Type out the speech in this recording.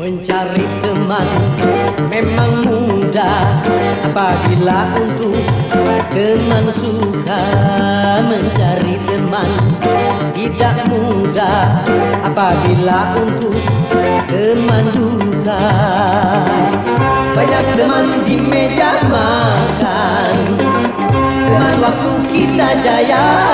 Mencari teman memang mudah Apabila untuk teman suka Mencari teman. Tidak mudah Apabila untuk teman duka. Banyak teman di meja makan. Teman waktu kita jaya